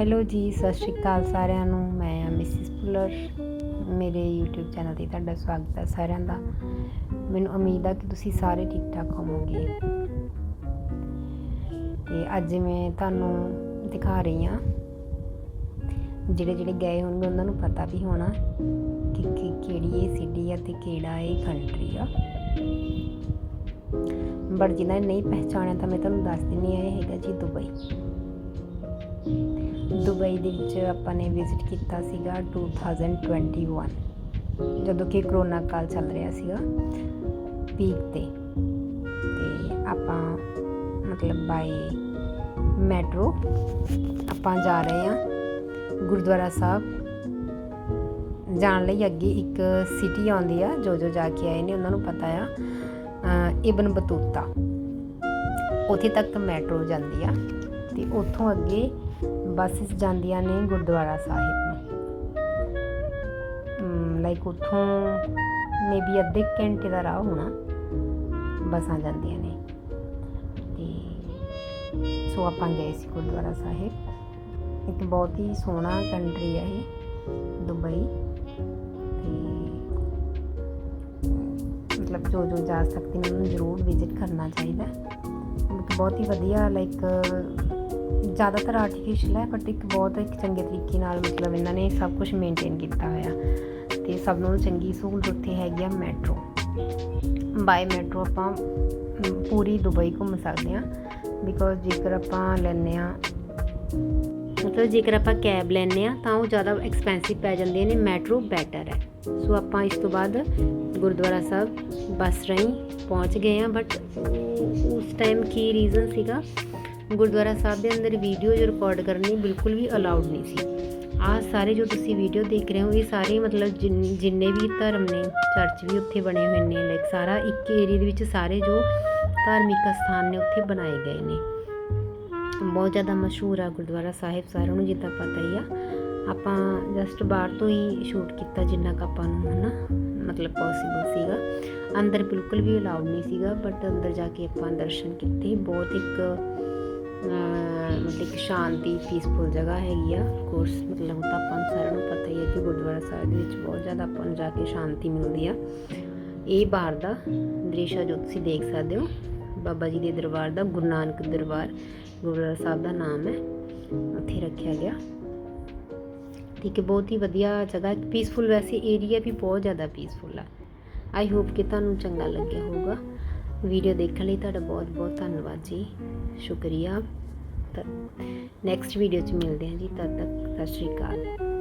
Hello ਜੀ, ਸਤਿ ਸ਼੍ਰੀ ਅਕਾਲ ਸਾਰਿਆਂ ਨੂੰ। ਮੈਂ ਆ ਮਿਸਿਸ ਪੁੱਲਰ। ਮੇਰੇ YouTube ਚੈਨਲ ਤੇ ਤੁਹਾਡਾ ਸਵਾਗਤ ਹੈ ਸਾਰਿਆਂ ਦਾ। ਮੈਨੂੰ ਉਮੀਦ ਆ ਕਿ ਤੁਸੀਂ ਸਾਰੇ ਠੀਕ ਠਾਕ ਹੋਵੋਗੇ। ਤੇ ਅੱਜ ਮੈਂ ਤੁਹਾਨੂੰ ਦਿਖਾ ਰਹੀ ਹਾਂ। ਜਿਹੜੇ ਜਿਹੜੇ ਗਏ ਹੋਣਗੇ, ਉਹਨਾਂ ਨੂੰ ਪਤਾ ਵੀ ਹੋਣਾ ਕਿ ਕਿਹੜੀ ਇਹ ਸਿਟੀ ਆ ਤੇ ਕਿਹੜਾ ਇਹ ਕੰਟਰੀ ਆ। ਬਟ ਜਿਨ੍ਹਾਂ ਨੇ ਨਹੀਂ ਪਹਿਚਾਣਿਆ ਤਾਂ ਮੈਂ ਤੁਹਾਨੂੰ ਦੱਸ ਦਿੰਨੀ ਆ ਇਹ ਹੈਗਾ ਜੀ ਦੁਬਈ। ਦੁਬਈ ਦੇ ਵਿੱਚ ਆਪਾਂ ਨੇ ਵਿਜ਼ਿਟ ਕੀਤਾ ਸੀਗਾ 2021 ਜਦੋਂ ਕਿ ਕਰੋਨਾ ਕਾਲ ਚੱਲ ਰਿਹਾ ਸੀਗਾ ਪੀਕ ਤੇ। ਤੇ ਆਪਾਂ ਮਤਲਬ ਬਾਈ ਮੈਟਰੋ ਆਪਾਂ ਜਾ ਰਹੇ ਹਾਂ ਗੁਰਦੁਆਰਾ ਸਾਹਿਬ। ਜਾਣ ਲਈ ਅੱਗੇ ਇੱਕ ਸਿਟੀ ਆਉਂਦੀ ਆ, ਜੋ ਜੋ ਜਾ ਕੇ ਆਏ ਨੇ ਉਹਨਾਂ ਨੂੰ ਪਤਾ ਆ ਇਬਨ ਬਤੂਤਾ ਉੱਥੇ ਤੱਕ ਮੈਟਰੋ ਜਾਂਦੀ ਆ। ਤੇ ਉੱਥੋਂ ਅੱਗੇ ਬੱਸਿਸ ਜਾਂਦੀਆਂ ਨੇ ਗੁਰਦੁਆਰਾ ਸਾਹਿਬ ਨੂੰ। ਲਾਈਕ ਉੱਥੋਂ ਮੇਬੀ ਅੱਧੇ ਘੰਟੇ ਦਾ ਰਾਹ ਹੋਣਾ, ਬੱਸਾਂ ਜਾਂਦੀਆਂ ਨੇ। ਤੇ ਸੋ ਆਪਾਂ ਗਏ ਸੀ ਗੁਰਦੁਆਰਾ ਸਾਹਿਬ। ਇੱਕ ਬਹੁਤ ਹੀ ਸੋਹਣਾ ਕੰਟਰੀ ਹੈ ਇਹ, ਦੁਬਈ। ਤੇ ਮਤਲਬ ਜੋ ਜੋ ਜਾ ਸਕਦੇ ਨੇ ਉਹਨੂੰ ਜ਼ਰੂਰ ਵਿਜ਼ਿਟ ਕਰਨਾ ਚਾਹੀਦਾ। ਇੱਕ ਬਹੁਤ ਹੀ ਵਧੀਆ ਲਾਈਕ ਜ਼ਿਆਦਾਤਰ ਆਰਟੀਫੀਸ਼ੀਅਲ ਹੈ ਬਟ ਇੱਕ ਬਹੁਤ ਇੱਕ ਚੰਗੇ ਤਰੀਕੇ ਨਾਲ ਮਤਲਬ ਇਹਨਾਂ ਨੇ ਸਭ ਕੁਝ ਮੇਨਟੇਨ ਕੀਤਾ ਹੋਇਆ। ਤੇ ਸਭ ਨਾਲੋਂ ਚੰਗੀ ਸਹੂਲਤ ਉੱਥੇ ਹੈਗੀ ਆ ਮੈਟਰੋ। ਬਾਈ ਮੈਟਰੋ ਆਪਾਂ ਪੂਰੀ ਦੁਬਈ ਘੁੰਮ ਸਕਦੇ ਹਾਂ ਬਿਕੋਜ਼ ਜੇਕਰ ਆਪਾਂ ਲੈਂਦੇ ਆ ਮਤਲਬ ਜੇਕਰ ਆਪਾਂ ਕੈਬ ਲੈਂਦੇ ਆ ਤਾਂ ਉਹ ਜ਼ਿਆਦਾ ਐਕਸਪੈਂਸਿਵ ਪੈ ਜਾਂਦੀਆਂ ਨੇ, ਮੈਟਰੋ ਬੈਟਰ ਹੈ। ਸੋ ਆਪਾਂ ਇਸ ਤੋਂ ਬਾਅਦ ਗੁਰਦੁਆਰਾ ਸਾਹਿਬ ਬੱਸ ਰਾਹੀਂ ਪਹੁੰਚ ਗਏ ਆ ਬਟ ਉਸ ਟਾਈਮ ਕੀ ਰੀਜ਼ਨ ਸੀਗਾ? ਗੁਰਦੁਆਰਾ ਸਾਹਿਬ ਦੇ ਅੰਦਰ ਵੀਡੀਓ ਜੋ ਰਿਕਾਰਡ ਕਰਨੀ ਬਿਲਕੁਲ ਵੀ ਅਲਾਉਡ ਨਹੀਂ ਸੀ। ਆਹ ਸਾਰੇ ਜੋ ਤੁਸੀਂ ਵੀਡੀਓ ਦੇਖ ਰਹੇ ਹੋ, ਇਹ ਸਾਰੇ ਮਤਲਬ ਜਿੰਨ- ਜਿੰਨੇ ਵੀ ਧਰਮ ਨੇ ਚਰਚ ਵੀ ਉੱਥੇ ਬਣੇ ਹੋਏ ਨੇ ਲਾਈਕ ਸਾਰਾ ਇੱਕ ਏਰੀਆ ਦੇ ਵਿੱਚ ਸਾਰੇ ਜੋ ਧਾਰਮਿਕ ਸਥਾਨ ਨੇ ਉੱਥੇ ਬਣਾਏ ਗਏ ਨੇ। ਬਹੁਤ ਜ਼ਿਆਦਾ ਮਸ਼ਹੂਰ ਆ ਗੁਰਦੁਆਰਾ ਸਾਹਿਬ ਸਾਰਿਆਂ ਨੂੰ, ਜਿੱਦਾਂ ਪਤਾ ਹੀ ਆ। ਆਪਾਂ ਜਸਟ ਬਾਹਰ ਤੋਂ ਹੀ ਸ਼ੂਟ ਕੀਤਾ ਜਿੰਨਾ ਕੁ ਆਪਾਂ ਨੂੰ, ਹਨਾ? ਮਤਲਬ ਪੋਸੀਬਲ ਸੀਗਾ। ਅੰਦਰ ਬਿਲਕੁਲ ਵੀ ਅਲਾਉਡ ਨਹੀਂ ਸੀਗਾ ਬਟ ਅੰਦਰ ਜਾ ਕੇ ਆਪਾਂ ਦਰਸ਼ਨ ਕੀਤੇ। ਬਹੁਤ ਇੱਕ ਮਤਲਬ ਇੱਕ ਸ਼ਾਂਤੀ ਪੀਸਫੁਲ ਜਗ੍ਹਾ ਹੈਗੀ ਆ। ਕੋਰਸ ਮਤਲਬ ਤਾਂ ਆਪਾਂ ਨੂੰ ਸਾਰਿਆਂ ਨੂੰ ਪਤਾ ਹੀ ਹੈ ਕਿ ਗੁਰਦੁਆਰਾ ਸਾਹਿਬ ਦੇ ਵਿੱਚ ਬਹੁਤ ਜ਼ਿਆਦਾ ਆਪਾਂ ਨੂੰ ਜਾ ਕੇ ਸ਼ਾਂਤੀ ਮਿਲਦੀ ਆ। ਇਹ ਬਾਹਰ ਦਾ ਦ੍ਰਿਸ਼ ਆ ਜੋ ਤੁਸੀਂ ਦੇਖ ਸਕਦੇ ਹੋ। ਬਾਬਾ ਜੀ ਦੇ ਦਰਬਾਰ ਦਾ, ਗੁਰੂ ਨਾਨਕ ਦਰਬਾਰ, ਗੁਰਦੁਆਰਾ ਸਾਹਿਬ ਦਾ ਨਾਮ ਹੈ। ਉੱਥੇ ਰੱਖਿਆ ਗਿਆ। ਠੀਕ ਹੈ, ਬਹੁਤ ਹੀ ਵਧੀਆ ਜਗ੍ਹਾ ਪੀਸਫੁਲ ਵੈਸੇ ਏਰੀਆ ਵੀ ਬਹੁਤ ਜ਼ਿਆਦਾ ਪੀਸਫੁਲ ਆ। ਆਈ ਹੋਪ ਕਿ ਤੁਹਾਨੂੰ ਚੰਗਾ ਲੱਗਿਆ ਹੋਊਗਾ। ਵੀਡੀਓ ਦੇਖਣ ਲਈ ਤੁਹਾਡਾ ਬਹੁਤ ਬਹੁਤ ਧੰਨਵਾਦ ਜੀ। ਸ਼ੁਕਰੀਆ। ਨੈਕਸਟ ਵੀਡੀਓ 'ਚ ਮਿਲਦੇ ਹਾਂ ਜੀ। ਤਦ ਤੱਕ ਸਤਿ ਸ਼੍ਰੀ ਅਕਾਲ।